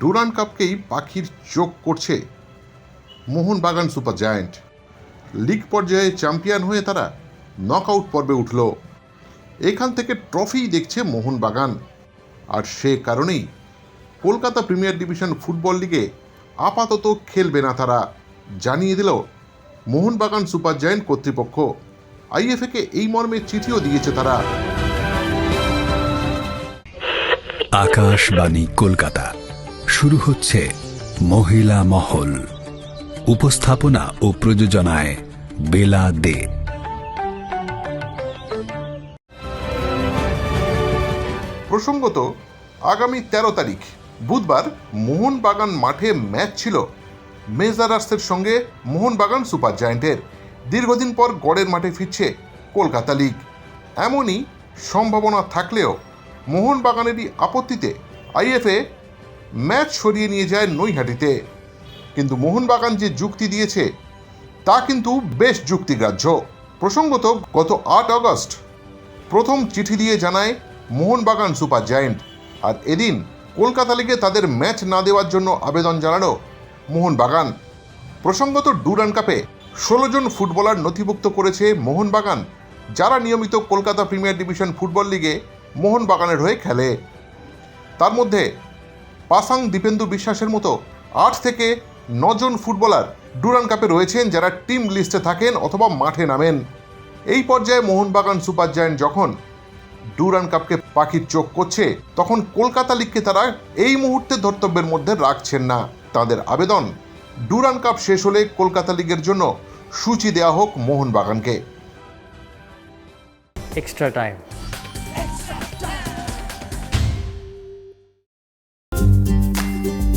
Duran কাপকেই পাখির চোখ করছে। Mohun Bagan super giant. League পর্যায়ে চ্যাম্পিয়ন হয়ে তারা নকআউট পর্বে উঠল। এখান থেকে ট্রফি দেখছে মোহনবাগান। আর সে কারণেই কলকাতা প্রিমিয়ার ডিভিশন ফুটবল লিগে আপাতত খেলবে না তারা, জানিয়ে দিল মোহনবাগান সুপার জায়ান্ট কর্তৃপক্ষ। আইএফএকে এই মর্মে চিঠিও দিয়েছে তারা। আকাশবাণী কলকাতা। শুরু হচ্ছে মহিলা মহল। উপস্থাপনা ও প্রযোজনায় বেলা দে। প্রসঙ্গত, আগামী তেরো তারিখ, বুধবার মোহনবাগান মাঠে ম্যাচ ছিল মেজারার্সের সঙ্গে মোহনবাগান সুপার জায়ান্টের। দীর্ঘদিন পর গড়ের মাঠে ফিরছে কলকাতা লিগ। এমনই সম্ভাবনা থাকলেও মোহনবাগানেরই আপত্তিতে আইএফএ ম্যাচ সরিয়ে নিয়ে যায় নৈহাটিতে। কিন্তু মোহনবাগান যে যুক্তি দিয়েছে, তা কিন্তু বেশ যুক্তিগ্রাহ্য। প্রসঙ্গত, গত আট আগস্ট প্রথম চিঠি দিয়ে জানায় মোহনবাগান সুপার জায়েন্ট। আর এদিন কলকাতা লিগে তাদের ম্যাচ না দেওয়ার জন্য আবেদন জানালো মোহনবাগান। প্রসঙ্গত ডুরান কাপে ষোলো জন ফুটবলার নথিভুক্ত করেছে মোহনবাগান, যারা নিয়মিত কলকাতা প্রিমিয়ার ডিভিশন ফুটবল লিগে মোহনবাগানের হয়ে খেলে। তার মধ্যে পাসাং দীপেন্দু বিশ্বাসের মতো আট থেকে নজন ফুটবলার ডুরান কাপে রয়েছেন যারা টিম লিস্টে থাকেন অথবা মাঠে নামেন। এই পর্যায়ে মোহনবাগান সুপার জায়ান্ট যখন ডুরান কাপকে পাখির চোখ করছে, তখন কলকাতা লিগকে তারা এই মুহূর্তে ধর্তব্যের মধ্যে রাখছেন না। তাদের আবেদন, ডুরান কাপ শেষ হলে কলকাতা লিগের জন্য সূচি দেওয়া হোক মোহনবাগানকে। Extra time.